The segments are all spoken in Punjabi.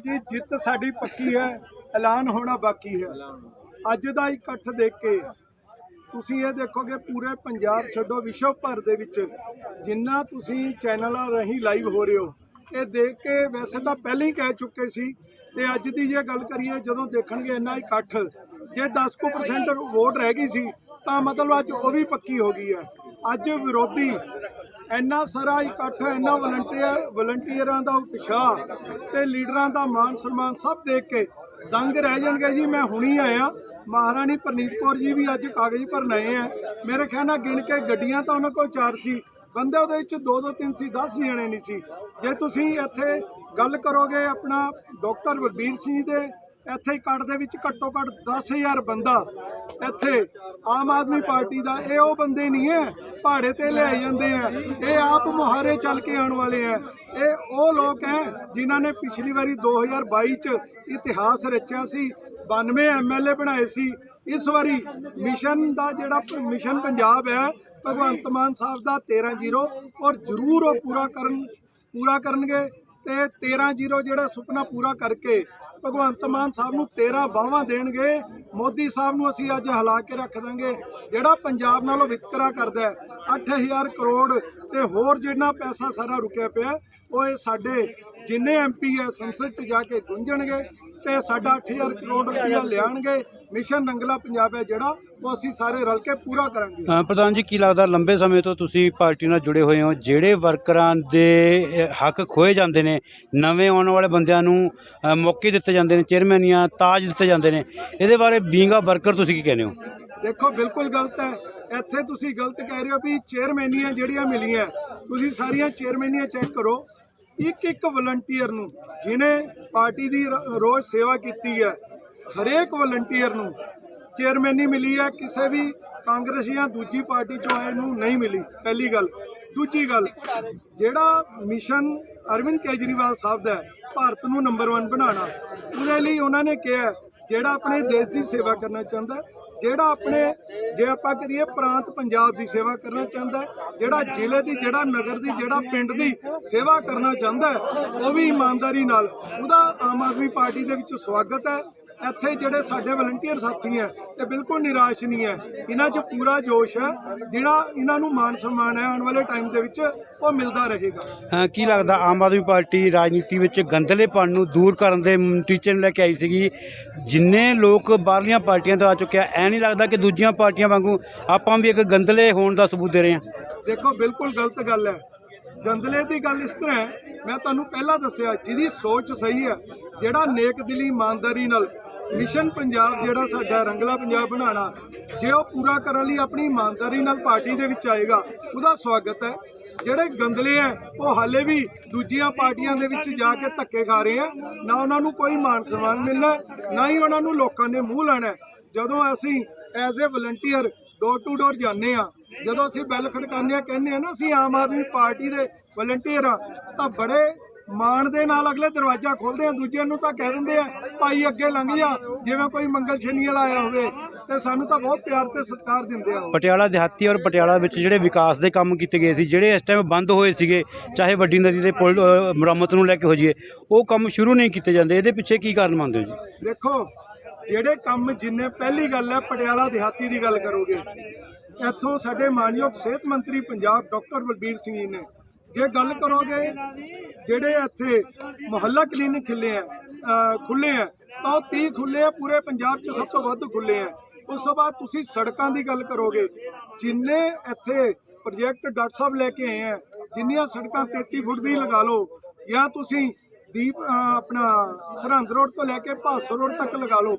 ਜੀ, ਜਿੱਤ ਸਾਡੀ ਪੱਕੀ ਹੈ, ਐਲਾਨ ਹੋਣਾ ਬਾਕੀ ਹੈ। ਅੱਜ ਦਾ ਇਕੱਠ ਦੇਖ ਕੇ ਤੁਸੀਂ ਇਹ ਦੇਖੋਗੇ, ਪੂਰੇ ਪੰਜਾਬ ਛੱਡੋ, ਵਿਸ਼ਵ ਭਰ ਦੇ ਵਿੱਚ ਜਿੰਨਾ ਤੁਸੀਂ ਚੈਨਲਾਂ ਰਾਹੀਂ ਲਾਈਵ ਹੋ ਰਹੇ ਹੋ, ਇਹ ਦੇਖ ਕੇ ਵੈਸੇ ਤਾਂ ਪਹਿਲਾਂ ਹੀ ਕਹਿ ਚੁੱਕੇ ਸੀ, ਤੇ ਅੱਜ ਦੀ ਜੇ ਗੱਲ ਕਰੀਏ, ਜਦੋਂ ਦੇਖਣਗੇ ਇੰਨਾ ਇਕੱਠ, ਜੇ 10% ਵੋਟ ਰਹਿ ਗਈ ਸੀ, ਤਾਂ ਮਤਲਬ ਅੱਜ ਉਹ ਵੀ ਪੱਕੀ ਹੋ ਗਈ ਹੈ। ਅੱਜ ਵਿਰੋਧੀ ਇੰਨਾ ਸਾਰਾ ਇਕੱਠ, ਇੰਨਾ ਵਲੰਟੀਅਰ ਵਲੰਟੀਅਰਾਂ ਦਾ ਉਤਸ਼ਾਹ ਤੇ ਲੀਡਰਾਂ ਦਾ ਮਾਨ ਸਨਮਾਨ ਸਭ ਦੇਖ ਕੇ ਦੰਗ ਰਹਿ ਜਾਣਗੇ ਜੀ, ਮੈਂ ਹੁਣੀ ਆਇਆ। ਮਹਾਰਾਣੀ ਪ੍ਰਨੀਤ ਕੌਰ ਜੀ ਵੀ ਅੱਜ ਕਾਗਜ਼ ਭਰਨ ਆਏ ਆ। ਮੇਰੇ ਖਿਆਲ ਨਾਲ ਗਿਣ ਕੇ ਗੱਡੀਆਂ ਤਾਂ ਉਹਨਾਂ ਕੋਲ ਚਾਰ ਸੀ। ਬੰਦੇ ਉਹਦੇ ਵਿੱਚ ਦੋ ਦੋ, ਤਿੰਨ ਸੀ 10 ਜਣੇ ਨਹੀਂ ਸੀ। ਜੇ ਤੁਸੀਂ ਇੱਥੇ ਗੱਲ ਕਰੋਗੇ ਆਪਣਾ ਡਾਕਟਰ ਬਲਬੀਰ ਸਿੰਘ ਦੇ, ਇੱਥੇ ਇਕੱਠ ਦੇ ਵਿੱਚ ਘੱਟੋ ਘੱਟ 10000 ਬੰਦਾ ਇੱਥੇ ਆਮ ਆਦਮੀ ਪਾਰਟੀ ਦਾ, ਇਹ ਉਹ ਬੰਦੇ ਨਹੀਂ ਹੈ। ਪਹਾੜੇ ਤੇ ਲਿਆਏ ਜਾਂਦੇ ਆ। ਇਹ ਆਪ ਮੁਹਾਰੇ ਚੱਲ ਕੇ ਆਉਣ ਵਾਲੇ ਆ। ਇਹ ਉਹ ਲੋਕ ਹੈ ਜਿਨ੍ਹਾਂ ਨੇ ਪਿਛਲੀ ਵਾਰੀ 2022 ਚ ਇਤਿਹਾਸ ਰਚਿਆ ਸੀ 92 ਐਮਐਲਏ ਬਣਾਏ ਸੀ। ਇਸ ਵਾਰੀ ਮਿਸ਼ਨ ਦਾ ਜਿਹੜਾ ਮਿਸ਼ਨ ਪੰਜਾਬ ਹੈ, ਭਗਵੰਤ ਮਾਨ ਸਾਹਿਬ ਦਾ 13-0 ਔਰ ਜ਼ਰੂਰ ਉਹ ਪੂਰਾ ਕਰਨ, ਪੂਰਾ ਕਰਨਗੇ ਤੇ 13-0 ਜਿਹੜਾ ਸੁਪਨਾ ਪੂਰਾ ਕਰਕੇ ਭਗਵੰਤ ਮਾਨ ਸਾਹਿਬ ਨੂੰ 13 ਬਾਹਾਂ ਦੇਣਗੇ। ਮੋਦੀ ਸਾਹਿਬ ਨੂੰ ਅਸੀਂ ਅੱਜ ਹਿਲਾ ਕੇ ਰੱਖ ਦਾਂਗੇ। ਜਿਹੜਾ ਪੰਜਾਬ ਨਾਲੋਂ ਵਿਤਕਰਾ ਕਰਦਾ ਹੈ 8000 ਕਰੋੜ ਤੇ ਹੋਰ ਜਿੰਨਾ ਪੈਸਾ ਸਾਰਾ ਰੁਕਿਆ ਪਿਆ ਉਹ ਇਹ ਸਾਡੇ ਜਿੰਨੇ ਐਮਪੀ ਹੈ ਸੰਸਦ 'ਚ ਜਾ ਕੇ ਗੁੰਜਣਗੇ ਤੇ ਸਾਡਾ 8000 ਕਰੋੜ ਰੁਪਇਆ ਲਿਆਣਗੇ। ਮਿਸ਼ਨ ਨੰਗਲਾ ਪੰਜਾਬ ਹੈ ਜਿਹੜਾ ਉਹ ਅਸੀਂ ਸਾਰੇ ਰਲ ਕੇ ਪੂਰਾ ਕਰਾਂਗੇ। ਅ, ਪ੍ਰਧਾਨ ਜੀ ਕੀ ਲੱਗਦਾ ਲੰਬੇ ਸਮੇਂ ਤੋਂ ਤੁਸੀਂ ਪਾਰਟੀ ਨਾਲ ਜੁੜੇ ਹੋਏ ਹੋ ਜਿਹੜੇ ਵਰਕਰਾਂ ਦੇ ਹੱਕ ਖੋਏ ਜਾਂਦੇ ਨੇ ਨਵੇਂ ਆਉਣ ਵਾਲੇ ਬੰਦਿਆਂ ਨੂੰ ਮੌਕੇ ਦਿੱਤੇ ਜਾਂਦੇ ਨੇ ਚੇਅਰਮੈਨੀਆਂ ਤਾਜ ਦਿੱਤੇ ਜਾਂਦੇ ਨੇ ਇਹਦੇ ਬਾਰੇ ਬੀਂਗ ਵਰਕਰ ਤੁਸੀਂ ਕੀ ਕਹਿੰਦੇ ਹੋ? ਦੇਖੋ ਬਿਲਕੁਲ ਗਲਤ ਹੈ। ਇੱਥੇ ਤੁਸੀਂ ਗਲਤ ਕਹਿ ਰਹੇ ਹੋ ਵੀ ਚੇਅਰਮੈਨੀਆਂ ਜਿਹੜੀਆਂ ਮਿਲੀਆਂ, ਤੁਸੀਂ ਸਾਰੀਆਂ ਚੇਅਰਮੈਨੀਆਂ ਚੈੱਕ ਕਰੋ। ਇੱਕ ਇੱਕ ਵਲੰਟੀਅਰ ਨੂੰ ਜਿਨੇ ਪਾਰਟੀ ਦੀ ਰੋਜ਼ ਸੇਵਾ ਕੀਤੀ ਹੈ, ਹਰੇਕ ਵਲੰਟੀਅਰ ਨੂੰ ਚੇਅਰਮੈਨੀ ਮਿਲੀ ਹੈ, ਕਿਸੇ ਵੀ ਕਾਂਗਰਸ ਜਾਂ ਦੂਜੀ ਪਾਰਟੀ ਚੋਂ ਆਏ ਨੂੰ ਨਹੀਂ ਮਿਲੀ, ਪਹਿਲੀ ਗੱਲ। ਦੂਜੀ ਗੱਲ, ਜਿਹੜਾ ਮਿਸ਼ਨ ਅਰਵਿੰਦ ਕੇਜਰੀਵਾਲ ਸਾਹਿਬ ਦਾ ਭਾਰਤ ਨੂੰ ਨੰਬਰ 1 ਬਣਾਉਣਾ, ਉਹਦੇ ਲਈ ਉਹਨਾਂ ਨੇ ਕਿਹਾ ਜਿਹੜਾ ਆਪਣੇ ਦੇਸ਼ ਦੀ ਸੇਵਾ ਕਰਨਾ ਚਾਹੁੰਦਾ ਜਿਹੜਾ ਆਪਣੇ ਜੇ ਆਪਾਂ ਕਰੀਏ ਪ੍ਰਾਂਤ ਪੰਜਾਬ ਦੀ ਸੇਵਾ ਕਰਨਾ ਚਾਹੁੰਦਾ ਜਿਹੜਾ ਜ਼ਿਲ੍ਹੇ ਦੀ, ਜਿਹੜਾ ਨਗਰ ਦੀ, ਜਿਹੜਾ ਪਿੰਡ ਦੀ ਸੇਵਾ ਕਰਨਾ ਚਾਹੁੰਦਾ ਉਹ ਵੀ ਇਮਾਨਦਾਰੀ ਨਾਲ। ਉਹਦਾ ਆਮ ਆਦਮੀ ਪਾਰਟੀ ਦੇ ਵਿੱਚ ਸਵਾਗਤ ਹੈ। ਇੱਥੇ ਜਿਹੜੇ ਸਾਡੇ ਵਲੰਟੀਅਰ ਸਾਥੀ ਹੈ ਤੇ ਬਿਲਕੁਲ ਨਿਰਾਸ਼ ਨਹੀਂ ਹੈ। ਇਹਨਾਂ 'ਚ ਪੂਰਾ ਜੋਸ਼ ਹੈ ਜਿਹੜਾ ਇਹਨਾਂ ਨੂੰ ਮਾਨ ਸਨਮਾਨ ਹੈ ਆਉਣ ਵਾਲੇ ਟਾਈਮ ਦੇ ਵਿੱਚ ਉਹ ਮਿਲਦਾ ਰਹੇਗਾ। ਕੀ ਲੱਗਦਾ ਆਮ ਆਦਮੀ ਪਾਰਟੀ ਰਾਜਨੀਤੀ ਵਿੱਚ ਗੰਦਲੇਪਣ ਨੂੰ ਦੂਰ ਕਰਨ ਦੇ ਮ- ਟੀਚੇ ਨੂੰ ਲੈ ਕੇ ਆਈ ਸੀਗੀ। ਜਿੰਨੇ ਲੋਕ ਬਾਹਰਲੀਆਂ ਪਾਰਟੀਆਂ ਤੋਂ ਆ ਚੁੱਕੇ ਆ ਐ ਨਹੀਂ ਲੱਗਦਾ ਕਿ ਦੂਜੀਆਂ ਪਾਰਟੀਆਂ ਵਾਂਗੂ ਆਪਾਂ ਵੀ ਇੱਕ ਗੰਦਲੇ ਹੋਣ ਦਾ ਸਬੂਤ ਦੇ ਰਹੇ ਹਾਂ। ਦੇਖੋ ਬਿਲਕੁਲ ਗਲਤ ਗੱਲ ਹੈ। ਗੰਦਲੇ ਦੀ ਗੱਲ ਇਸ ਤਰ੍ਹਾਂ ਹੈ ਮੈਂ ਤੁਹਾਨੂੰ ਪਹਿਲਾਂ ਦੱਸਿਆ ਜਿਹਦੀ ਸੋਚ ਸਹੀ ਹੈ ਜਿਹੜਾ ਨੇਕ ਦਿਲੀ ਇਮਾਨਦਾਰੀ ਨਾਲ ਮਿਸ਼ਨ ਪੰਜਾਬ ਜਿਹੜਾ ਸਾਡਾ ਰੰਗਲਾ ਪੰਜਾਬ ਬਣਾਉਣਾ, ਜੇ ਉਹ ਪੂਰਾ ਕਰਨ ਲਈ ਆਪਣੀ ਇਮਾਨਦਾਰੀ ਨਾਲ ਪਾਰਟੀ ਦੇ ਵਿੱਚ ਆਏਗਾ, ਉਹਦਾ ਸਵਾਗਤ ਹੈ। ਜਿਹੜੇ ਗੰਦਲੇ ਆ ਉਹ ਹਾਲੇ ਵੀ ਦੂਜੀਆਂ ਪਾਰਟੀਆਂ ਦੇ ਵਿੱਚ ਜਾ ਕੇ ਧੱਕੇ ਖਾ ਰਹੇ ਆ ਨਾ ਉਹਨਾਂ ਨੂੰ ਕੋਈ ਮਾਨ ਸਨਮਾਨ ਮਿਲਣਾ ਨਾ ਹੀ ਉਹਨਾਂ ਨੂੰ ਲੋਕਾਂ ਨੇ ਮੂੰਹ ਲਾਣਾ ਜਦੋਂ ਅਸੀਂ as a volunteer door to door ਜਾਂਦੇ ਆ ਜਦੋਂ ਅਸੀਂ ਬੈਲ ਖੜਕਾਉਂਦੇ ਆ ਕਹਿੰਦੇ ਆ ਨਾ, ਅਸੀਂ ਆਮ ਆਦਮੀ ਪਾਰਟੀ ਦੇ ਵਲੰਟੀਅਰ ਆ ਤਾਂ ਬੜੇ ਮਾਣ ਦੇ ਨਾਲ ਅਗਲੇ ਦਰਵਾਜ਼ਾ ਖੋਲਦੇ ਆ ਦੂਜਿਆਂ ਨੂੰ ਤਾਂ ਕਹਿ ਦਿੰਦੇ ਆ ਭਾਈ ਅੱਗੇ ਲੰਘ ਜਾ ਜਿਵੇਂ ਕੋਈ ਮੰਗਲ ਛਨੀ ਵਾਲਾ ਆਇਆ ਹੋਵੇ। ਤੇ ਸਾਨੂੰ ਤਾਂ ਬਹੁਤ ਪਿਆਰ ਤੇ ਸਤਿਕਾਰ ਦਿੰਦੇ ਆ ਪਟਿਆਲਾ ਦਿਹਾਤੀ ਔਰ ਪਟਿਆਲਾ ਵਿੱਚ ਜਿਹੜੇ ਵਿਕਾਸ ਦੇ ਕੰਮ ਕੀਤੇ ਗਏ ਸੀ ਜਿਹੜੇ ਇਸ ਟਾਈਮ ਬੰਦ ਹੋਏ ਸੀਗੇ ਚਾਹੇ ਵੱਡੀ ਨਦੀ ਦੇ ਪੁਲ ਅ, ਮੁਰੰਮਤ ਨੂੰ ਲੈ ਕੇ ਹੋ ਜਾਈਏ ਉਹ ਕੰਮ ਸ਼ੁਰੂ ਨਹੀਂ ਕੀਤੇ ਜਾਂਦੇ। ਇਹਦੇ ਪਿੱਛੇ ਕੀ ਕਾਰਨ ਮੰਨਦੇ ਹੋ ਜੀ? ਦੇਖੋ ਜਿਹੜੇ ਕੰਮ ਜਿੰਨੇ ਪਹਿਲੀ ਗੱਲ ਹੈ ਪਟਿਆਲਾ ਦਿਹਾਤੀ ਦੀ ਗੱਲ ਕਰੋਗੇ ਇੱਥੋਂ ਸਾਡੇ ਮਾਨਯੋਗ ਸਿਹਤ ਮੰਤਰੀ ਪੰਜਾਬ ਡਾਕਟਰ ਬਲਬੀਰ ਸਿੰਘ ਜੀ ਨੇ ਜੇ ਗੱਲ ਕਰੋਗੇ, ਜਿਹੜੇ ਇੱਥੇ ਮੁਹੱਲਾ ਕਲੀਨਿਕ ਖੁੱਲੇ ਆ ਅਹ ਖੁੱਲੇ ਆ, ਤਾਂ ਉਹ 30 ਖੁੱਲੇ ਆ, ਪੂਰੇ ਪੰਜਾਬ 'ਚ ਸਭ ਤੋਂ ਵੱਧ ਖੁੱਲੇ ਆ। ਉਸ ਤੋਂ ਬਾਅਦ ਤੁਸੀਂ ਸੜਕਾਂ ਦੀ ਗੱਲ ਕਰੋਗੇ, ਜਿੰਨੇ ਇੱਥੇ ਪ੍ਰੋਜੈਕਟ ਡਾਕਟਰ ਸਾਹਿਬ ਲੈ ਕੇ ਆਏ ਆ, ਜਿੰਨੀਆਂ ਸੜਕਾਂ 33 ਫੁੱਟ ਦੀ ਲਗਾ ਲਓ, ਜਾਂ ਤੁਸੀਂ ਦੀਪ ਆਪਣਾ ਸਰਹੰਦ ਰੋਡ ਤੋਂ ਲੈ ਕੇ ਭਾਸੋ ਰੋਡ ਤੱਕ ਲਗਾ ਲਓ,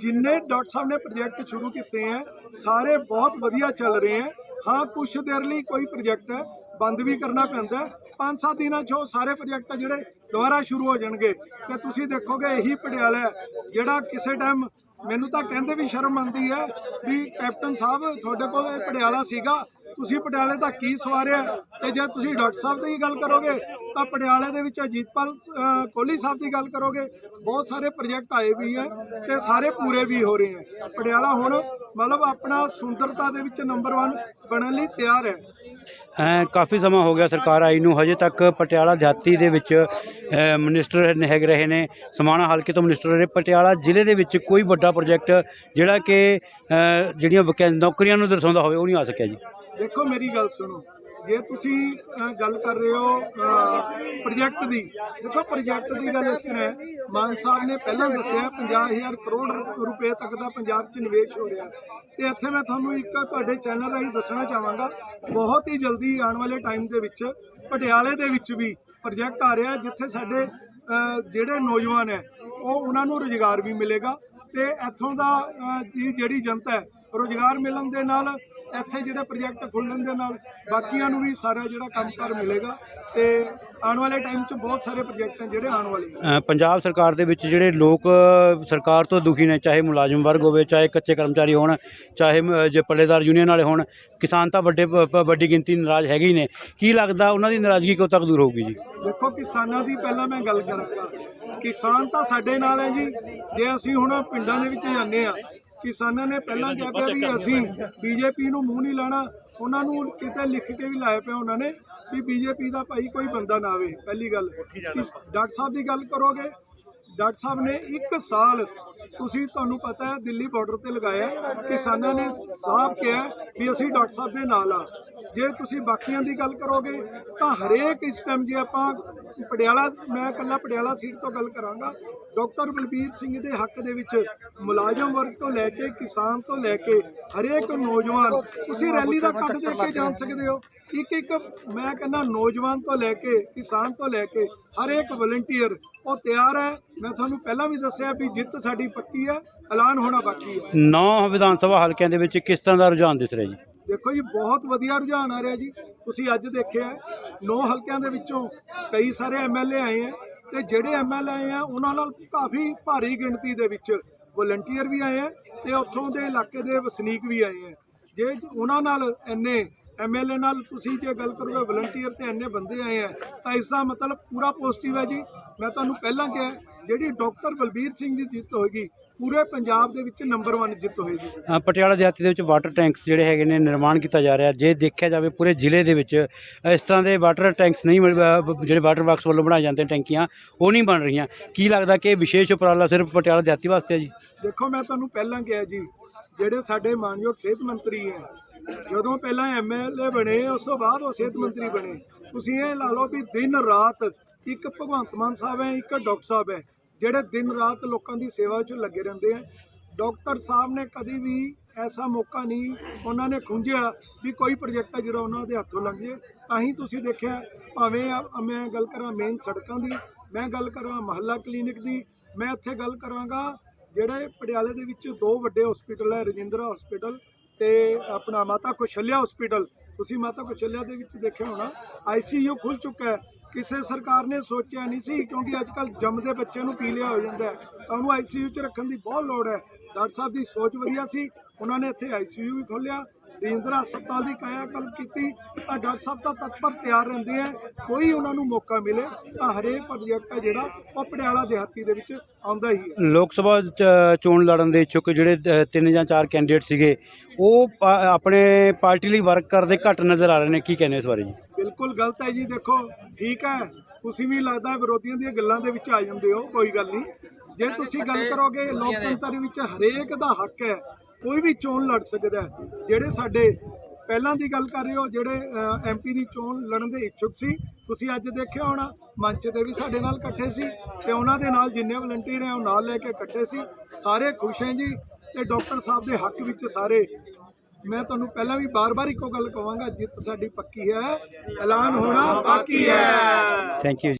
ਜਿੰਨੇ ਡਾਕਟਰ ਸਾਹਿਬ ਨੇ ਪ੍ਰੋਜੈਕਟ ਸ਼ੁਰੂ ਕੀਤੇ ਹੈ ਸਾਰੇ ਬਹੁਤ ਵਧੀਆ ਚੱਲ ਰਹੇ ਹੈ ਹਾਂ ਕੁਝ ਦੇਰ ਲਈ ਕੋਈ ਪ੍ਰੋਜੈਕਟ ਹੈ ਬੰਦ ਵੀ ਕਰਨਾ ਪੈਂਦਾ ਪੰਜ ਸੱਤ ਦਿਨਾਂ 'ਚ ਉਹ ਸਾਰੇ ਪ੍ਰੋਜੈਕਟ ਜਿਹੜੇ ਦੁਬਾਰਾ ਸ਼ੁਰੂ ਹੋ ਜਾਣਗੇ। ਤੇ ਤੁਸੀਂ ਦੇਖੋਗੇ ਇਹੀ ਪਟਿਆਲਾ ਜਿਹੜਾ ਕਿਸੇ ਟਾਈਮ ਮੈਨੂੰ ਤਾਂ ਕਹਿੰਦੇ ਵੀ ਸ਼ਰਮ ਆਉਂਦੀ ਹੈ ਵੀ ਕੈਪਟਨ ਸਾਹਿਬ, ਤੁਹਾਡੇ ਕੋਲ ਇਹ ਪਟਿਆਲਾ ਸੀਗਾ, ਤੁਸੀਂ ਪਟਿਆਲੇ ਦਾ ਕੀ ਸਵਾਰਿਆ? ਤੇ ਜੇ ਤੁਸੀਂ ਡਾਕਟਰ ਸਾਹਿਬ ਦੀ ਗੱਲ ਕਰੋਗੇ, ਤਾਂ ਪਟਿਆਲੇ ਦੇ ਵਿੱਚ ਅਜੀਤਪਾਲ ਕੋਹਲੀ ਸਾਹਿਬ ਦੀ ਗੱਲ ਕਰੋਗੇ, ਬਹੁਤ ਸਾਰੇ ਪ੍ਰੋਜੈਕਟ ਆਏ ਵੀ ਹੈ ਤੇ ਸਾਰੇ ਪੂਰੇ ਵੀ ਹੋ ਰਹੇ ਹੈ। ਪਟਿਆਲਾ ਹੁਣ ਮਤਲਬ ਆਪਣਾ ਸੁੰਦਰਤਾ ਦੇ ਵਿੱਚ ਨੰਬਰ 1 ਬਣਨ ਲਈ ਤਿਆਰ ਹੈ। ਕਾਫੀ ਸਮਾਂ ਹੋ ਗਿਆ ਸਰਕਾਰ ਆਈ ਨੂੰ ਹਜੇ ਤੱਕ ਪਟਿਆਲਾ ਦਿਹਾਤੀ ਦੇ ਵਿੱਚ ਅ, ਮਿਨਿਸਟਰ ਨੇ ਹੈਗੇ ਰਹੇ ਨੇ ਸਮਾਣਾ ਹਲਕੇ ਤੋਂ ਮਿਨਿਸਟਰ ਰਹੇ ਪਟਿਆਲਾ ਜ਼ਿਲ੍ਹੇ ਦੇ ਵਿੱਚ ਕੋਈ ਵੱਡਾ ਪ੍ਰੋਜੈਕਟ ਜਿਹੜਾ ਕਿ ਜਿਹੜੀਆਂ ਨੌਕਰੀਆਂ ਨੂੰ ਦਰਸਾਉਂਦਾ ਹੋਵੇ ਉਹ ਨਹੀਂ ਆ ਸਕਿਆ ਜੀ। ਦੇਖੋ ਮੇਰੀ ਗੱਲ ਸੁਣੋ ਜੇ ਤੁਸੀਂ ਗੱਲ ਕਰ ਰਹੇ ਹੋ ਪ੍ਰੋਜੈਕਟ ਦੀ ਦੇਖੋ ਪ੍ਰੋਜੈਕਟ ਦੀ ਗੱਲ ਇਸ ਤਰ੍ਹਾਂ ਹੈ ਮਾਨ ਸਾਹਿਬ ਨੇ ਪਹਿਲਾਂ ਦੱਸਿਆ 50000 ਕਰੋੜ ਰੁਪਏ ਤੱਕ ਦਾ ਪੰਜਾਬ 'ਚ ਨਿਵੇਸ਼ ਹੋ ਰਿਹਾ। ਤੇ ਇੱਥੇ ਮੈਂ ਤੁਹਾਨੂੰ ਇੱਕ ਤੁਹਾਡੇ ਚੈਨਲ ਰਾਹੀਂ ਦੱਸਣਾ ਚਾਹਾਂਗਾ। ਬਹੁਤ ਹੀ ਜਲਦੀ ਆਉਣ ਵਾਲੇ ਟਾਈਮ ਦੇ ਵਿੱਚ ਪਟਿਆਲੇ ਦੇ ਵਿੱਚ ਵੀ ਪ੍ਰੋਜੈਕਟ ਆ ਰਿਹਾ ਜਿੱਥੇ ਸਾਡੇ ਜਿਹੜੇ ਨੌਜਵਾਨ ਹੈ, ਉਹ ਉਹਨਾਂ ਨੂੰ ਰੁਜ਼ਗਾਰ ਵੀ ਮਿਲੇਗਾ। ਤੇ ਇੱਥੋਂ ਦਾ ਦੀ ਜਿਹੜੀ ਜਨਤਾ ਹੈ, ਰੁਜ਼ਗਾਰ ਮਿਲਣ ਦੇ ਨਾਲ, ਇੱਥੇ ਜਿਹੜੇ ਪ੍ਰੋਜੈਕਟ ਖੁੱਲਣ ਦੇ ਨਾਲ, ਬਾਕੀਆਂ ਨੂੰ ਵੀ ਸਾਰਾ ਜਿਹੜਾ ਕੰਮਕਾਰ ਮਿਲੇਗਾ। ਤੇ ਆਉਣ ਵਾਲੇ ਟਾਈਮ 'ਚ ਬਹੁਤ ਸਾਰੇ ਪ੍ਰੋਜੈਕਟ ਹੈ ਜਿਹੜੇ ਆਉਣ ਵਾਲੇ ਅ, ਪੰਜਾਬ ਸਰਕਾਰ ਦੇ ਵਿੱਚ ਜਿਹੜੇ ਲੋਕ ਅ, ਸਰਕਾਰ ਤੋਂ ਦੁਖੀ ਨੇ ਚਾਹੇ ਮੁਲਾਜ਼ਮ ਵਰਗ ਹੋਵੇ ਚਾਹੇ ਕੱਚੇ ਕਰਮਚਾਰੀ ਹੋਣ ਚਾਹੇ ਮ- ਜੇ ਪੱਲੇਦਾਰ ਯੂਨੀਅਨ ਵਾਲੇ ਹੋਣ ਕਿਸਾਨ ਤਾਂ ਵੱਡੇ ਪ- ਪ- ਵੱਡੀ ਗਿਣਤੀ ਨਾਰਾਜ਼ ਹੈਗੇ ਹੀ ਨੇ। ਕੀ ਲੱਗਦਾ ਉਹਨਾਂ ਦੀ ਨਾਰਾਜ਼ਗੀ ਕਦੋਂ ਤੱਕ ਦੂਰ ਹੋਊਗੀ ਜੀ? ਦੇਖੋ ਕਿਸਾਨਾਂ ਦੀ ਪਹਿਲਾਂ ਮੈਂ ਗੱਲ ਕਰਾਂਗਾ ਕਿਸਾਨ ਤਾਂ ਸਾਡੇ ਨਾਲ ਹੈ ਜੀ। ਜੇ ਅਸੀਂ ਹੁਣ ਪਿੰਡਾਂ ਦੇ ਵਿੱਚ ਜਾਂਦੇ ਆ ਕਿਸਾਨਾਂ ਨੇ ਪਹਿਲਾਂ ਕਿਹਾ ਪਿਆ ਵੀ ਅਸੀਂ ਬੀਜੇਪੀ ਨੂੰ ਮੂੰਹ ਨਹੀਂ ਲਾਣਾ। ਉਹਨਾਂ ਨੂੰ ਕਿਤੇ ਲਿਖ ਕੇ ਵੀ ਲਾਇਆ ਪਿਆ ਉਹਨਾਂ ਨੇ। ਵੀ ਬੀਜੇਪੀ ਦਾ ਭਾਈ ਕੋਈ ਬੰਦਾ ਨਾ ਆਵੇ ਪਹਿਲੀ ਗੱਲ। ਡਾਕਟਰ ਸਾਹਿਬ ਦੀ ਗੱਲ ਕਰੋਗੇ? ਡਾਕਟਰ ਸਾਹਿਬ ਨੇ ਇੱਕ ਸਾਲ ਤੁਸੀਂ ਤੁਹਾਨੂੰ ਪਤਾ ਹੈ ਦਿੱਲੀ ਬਾਰਡਰ ਤੇ ਲਗਾਇਆ। ਕਿਸਾਨਾਂ ਨੇ ਸਾਫ਼ ਕਿਹਾ ਵੀ ਅਸੀਂ ਡਾਕਟਰ ਸਾਹਿਬ ਦੇ ਨਾਲ ਆ। ਜੇ ਤੁਸੀਂ ਬਾਕੀਆਂ ਦੀ ਗੱਲ ਕਰੋਗੇ ਤਾਂ ਹਰੇਕ ਇਸ ਟਾਈਮ ਜੇ ਆਪਾਂ ਪਟਿਆਲਾ ਮੈਂ ਇਕੱਲਾ ਪਟਿਆਲਾ ਸੀਟ ਤੋਂ ਗੱਲ ਕਰਾਂਗਾ। ਡਾਕਟਰ ਬਲਬੀਰ ਸਿੰਘ ਦੇ ਹੱਕ ਦੇ ਵਿੱਚ ਮੁਲਾਜ਼ਮ ਵਰਗ ਤੋਂ ਲੈ ਕੇ ਕਿਸਾਨ ਤੋਂ ਲੈ ਕੇ ਹਰੇਕ ਨੌਜਵਾਨ ਤੁਸੀਂ ਰੈਲੀ ਦਾ ਕੱਢ ਦੇ ਕੇ ਜਾਣ ਸਕਦੇ ਹੋ। ਇੱਕ ਇੱਕ ਮੈਂ ਕਹਿੰਦਾ ਨੌਜਵਾਨ ਤੋਂ ਲੈ ਕੇ ਕਿਸਾਨ ਤੋਂ ਲੈ ਕੇ ਹਰੇਕ ਵਲੰਟੀਅਰ ਉਹ ਤਿਆਰ ਹੈ। ਮੈਂ ਤੁਹਾਨੂੰ ਪਹਿਲਾਂ ਵੀ ਦੱਸਿਆ ਵੀ ਜਿੱਤ ਸਾਡੀ ਪੱਕੀ ਹੈ ਐਲਾਨ ਹੋਣਾ ਬਾਕੀ ਹੈ। ਨੌ ਵਿਧਾਨ ਸਭਾ ਹਲਕਿਆਂ ਦੇ ਵਿੱਚ ਕਿਸ ਤਰ੍ਹਾਂ ਦਾ ਰੁਝਾਨ ਦਿਸ ਰਿਹਾ ਜੀ? ਦੇਖੋ ਜੀ ਬਹੁਤ ਵਧੀਆ ਰੁਝਾਨ ਆ ਰਿਹਾ ਜੀ। ਤੁਸੀਂ ਅੱਜ ਦੇਖਿਆ ਨੌ ਹਲਕਿਆਂ ਦੇ ਵਿੱਚੋਂ ਕਈ ਸਾਰੇ ਐਮਐਲਏ ਆਏ ਆ ਤੇ ਜਿਹੜੇ ਐਮਐਲਏ ਆ ਉਹਨਾਂ ਨਾਲ ਕਾਫੀ ਭਾਰੀ ਗਿਣਤੀ ਦੇ ਵਿੱਚ ਵਲੰਟੀਅਰ ਵੀ ਆਏ ਆ ਤੇ ਉੱਥੋਂ ਦੇ ਇਲਾਕੇ ਦੇ ਵਸਨੀਕ ਵੀ ਆਏ ਆ ਜੇ ਉਹਨਾਂ ਨਾਲ ਇੰਨੇ ਐਮਐਲਏ ਨਾਲ ਤੁਸੀਂ ਜੇ ਗੱਲ ਕਰੋਗੇ ਵਲੰਟੀਅਰ ਤੇ ਇੰਨੇ ਬੰਦੇ ਆਏ ਆ ਤਾਂ ਇਸ ਦਾ ਮਤਲਬ ਪੂਰਾ ਪੋਜ਼ਿਟਿਵ ਹੈ ਜੀ। ਮੈਂ ਤੁਹਾਨੂੰ ਪਹਿਲਾਂ ਕਿਹਾ ਜਿਹੜੀ ਡਾਕਟਰ ਬਲਬੀਰ ਸਿੰਘ ਦੀ ਜਿੱਤ ਹੋਏਗੀ ਪੂਰੇ ਪੰਜਾਬ ਦੇ ਵਿੱਚ ਨੰਬਰ 1 ਜਿੱਤ ਹੋਏਗੀ। ਅ, ਪਟਿਆਲਾ ਦਿਹਾਤੀ ਦੇ ਵਿੱਚ ਵਾਟਰ ਟੈਂਕਸ ਜਿਹੜੇ ਹੈਗੇ ਨੇ ਨਿਰਮਾਣ ਕੀਤਾ ਜਾ ਰਿਹਾ। ਜੇ ਦੇਖਿਆ ਜਾਵੇ ਪੂਰੇ ਜ਼ਿਲ੍ਹੇ ਦੇ ਵਿੱਚ ਇਸ ਤਰ੍ਹਾਂ ਦੇ ਵਾਟਰ ਟੈਂਕਸ ਨਹੀਂ ਮਿਲ- ਅ, ਬ- ਜਿਹੜੇ ਵਾਟਰ ਵਰਕਸ ਵੱਲੋਂ ਬਣਾਏ ਜਾਂਦੇ ਨੇ ਟੈਂਕੀਆਂ ਉਹ ਨਹੀਂ ਬਣ ਰਹੀਆਂ। ਕੀ ਲੱਗਦਾ ਕਿ ਇਹ ਵਿਸ਼ੇਸ਼ ਉਪਰਾਲਾ ਸਿਰਫ ਪਟਿਆਲਾ ਦਿਹਾਤੀ ਵਾਸਤੇ ਹੈ ਜੀ? ਦੇਖੋ ਮੈਂ ਤੁਹਾਨੂੰ ਪਹਿਲਾਂ ਕਿਹਾ ਜੀ ਜਿਹੜੇ ਸਾਡੇ ਮਾਨਯੋਗ ਸਿਹਤ ਮੰਤਰੀ ਹੈ ਜਦੋਂ ਪਹਿਲਾਂ ਐਮਐਲਏ ਬਣੇ, ਉਸ ਤੋਂ ਬਾਅਦ ਉਹ ਸਿਹਤ ਮੰਤਰੀ ਬਣੇ। ਤੁਸੀਂ ਇਹ ਲਾ ਲਓ ਵੀ ਦਿਨ ਰਾਤ ਇੱਕ ਭਗਵੰਤ ਮਾਨ ਸਾਹਿਬ ਹੈ, ਇੱਕ ਡਾਕਟਰ ਸਾਹਿਬ ਹੈ, ਜਿਹੜੇ ਦਿਨ ਰਾਤ ਲੋਕਾਂ ਦੀ ਸੇਵਾ 'ਚ ਲੱਗੇ ਰਹਿੰਦੇ ਆ। ਡਾਕਟਰ ਸਾਹਿਬ ਨੇ ਕਦੀ ਵੀ ਐਸਾ ਮੌਕਾ ਨਹੀਂ, ਉਹਨਾਂ ਨੇ ਖੁੰਝਿਆ ਵੀ ਕੋਈ ਪ੍ਰੋਜੈਕਟ ਹੈ ਜਿਹੜਾ ਉਹਨਾਂ ਦੇ ਹੱਥੋਂ ਲੰਘ ਜੇ ਤਾਂ ਹੀ ਤੁਸੀਂ ਦੇਖਿਆ, ਭਾਵੇਂ ਮੈਂ ਗੱਲ ਕਰਾਂ ਮੇਨ ਸੜਕਾਂ ਦੀ, ਮੈਂ ਗੱਲ ਕਰਾਂ ਮਹੱਲਾ ਕਲੀਨਿਕ ਦੀ, ਮੈਂ ਇੱਥੇ ਗੱਲ ਕਰਾਂਗਾ, ਜਿਹੜੇ ਪਟਿਆਲੇ ਦੇ ਵਿੱਚ ਦੋ ਵੱਡੇ ਹਸਪੀਟਲ ਹੈ, ਰਜਿੰਦਰਾ ਹਸਪੀਟਲ ਤੇ ਆਪਣਾ ਮਾਤਾ ਕੁਸ਼ਲਿਆ ਹਸਪੀਟਲ ਤੁਸੀਂ ਮਾਤਾ ਕੁਸ਼ਲਿਆ ਦੇ ਵਿੱਚ ਦੇਖਿਆ ਹੋਣਾ ਆਈਸੀਯੂ ਖੁੱਲ ਚੁੱਕਾ ਹੈ। ਕਿਸੇ ਸਰਕਾਰ ਨੇ ਸੋਚਿਆ ਨਹੀਂ ਸੀ ਕਿਉਂਕਿ ਅੱਜ ਕੱਲ ਜੰਮਦੇ ਬੱਚੇ ਨੂੰ ਪੀਲੀਆ ਹੋ ਜਾਂਦਾ ਹੈ। ਤਾਂ ਉਹਨੂੰ ਆਈਸੀਯੂ 'ਚ ਰੱਖਣ ਦੀ ਬਹੁਤ ਲੋੜ ਹੈ। ਡਾਕਟਰ ਸਾਹਿਬ ਦੀ ਸੋਚ ਵਧੀਆ ਸੀ। ਉਹਨਾਂ ਨੇ ਇੱਥੇ ਆਈਸੀਯੂ ਵੀ ਖੋਲ੍ਹਿਆ। ਰਜਿੰਦਰਾ ਹਸਪਤਾਲ ਦੀ ਕਾਇਆ ਕਲਪ ਕੀਤੀ ਤਾਂ ਡਾਕਟਰ ਸਾਹਿਬ ਤਾਂ ਤਤਪਰ ਤਿਆਰ ਰਹਿੰਦੇ ਆ ਕੋਈ ਉਹਨਾਂ ਨੂੰ ਮੌਕਾ ਮਿਲੇ ਤਾਂ ਹਰੇਕ ਪ੍ਰੋਜੈਕਟ ਹੈ ਜਿਹੜਾ ਉਹ ਪਟਿਆਲਾ ਦਿਹਾਤੀ ਦੇ ਵਿੱਚ ਆਉਂਦਾ ਹੀ ਹੈ। ਲੋਕ ਸਭਾ ਚ- ਚੋਣ ਲੜਨ ਦੇ ਇੱਛੁਕ ਜਿਹੜੇ ਤਿੰਨ ਜਾਂ ਚਾਰ ਕੈਂਡੀਡੇਟ ਸੀਗੇ ਉਹ ਆਪਣੇ ਪਾਰਟੀ ਲਈ ਵਰਕ ਕਰਦੇ ਘੱਟ ਨਜ਼ਰ ਆ ਰਹੇ ਨੇ ਕੀ ਕਹਿੰਦੇ ਇਸ ਬਾਰੇ ਜੀ? ਬਿਲਕੁਲ ਗਲਤ ਹੈ ਜੀ ਦੇਖੋ ਠੀਕ ਹੈ ਤੁਸੀਂ ਵੀ ਲੱਗਦਾ ਵਿਰੋਧੀਆਂ ਦੀਆਂ ਗੱਲਾਂ ਦੇ ਵਿੱਚ ਆ ਜਾਂਦੇ ਹੋ ਕੋਈ ਗੱਲ ਨਹੀਂ। ਜੇ ਤੁਸੀਂ ਗੱਲ ਕਰੋਗੇ ਲੋਕਤੰਤਰ ਵਿੱਚ ਹਰੇਕ ਦਾ ਹੱਕ ਹੈ ਕੋਈ ਵੀ ਚੋਣ ਲੜ ਸਕਦਾ ਜਿਹੜੇ ਸਾਡੇ ਪਹਿਲਾਂ ਦੀ ਗੱਲ ਕਰ ਰਹੇ ਹੋ, ਜਿਹੜੇ ਐਮਪੀ ਦੀ ਚੋਣ ਲੜਨ ਦੇ ਇੱਛੁਕ ਸੀ, ਤੁਸੀਂ ਅੱਜ ਦੇਖਿਆ ਹੋਣਾ, ਮੰਚ ਤੇ ਵੀ ਸਾਡੇ ਨਾਲ ਇਕੱਠੇ ਸੀ ਤੇ ਉਹਨਾਂ ਦੇ ਨਾਲ ਜਿੰਨੇ ਵਲੰਟੀਅਰ ਹੈ, ਉਹ ਨਾਲ ਲੈ ਕੇ ਇਕੱਠੇ ਸੀ। ਸਾਰੇ ਖੁਸ਼ ਹੈ ਜੀ ਤੇ ਡਾਕਟਰ ਸਾਹਿਬ ਦੇ ਹੱਕ ਵਿੱਚ ਸਾਰੇ। ਮੈਂ ਤੁਹਾਨੂੰ ਪਹਿਲਾਂ ਵੀ ਬਾਰ-ਬਾਰ ਇੱਕੋ ਗੱਲ ਕਹਾਂਗਾ ਜਿੱਤ ਸਾਡੀ ਪੱਕੀ ਹੈ, ਐਲਾਨ ਹੋਣਾ ਬਾਕੀ ਹੈ। Thank you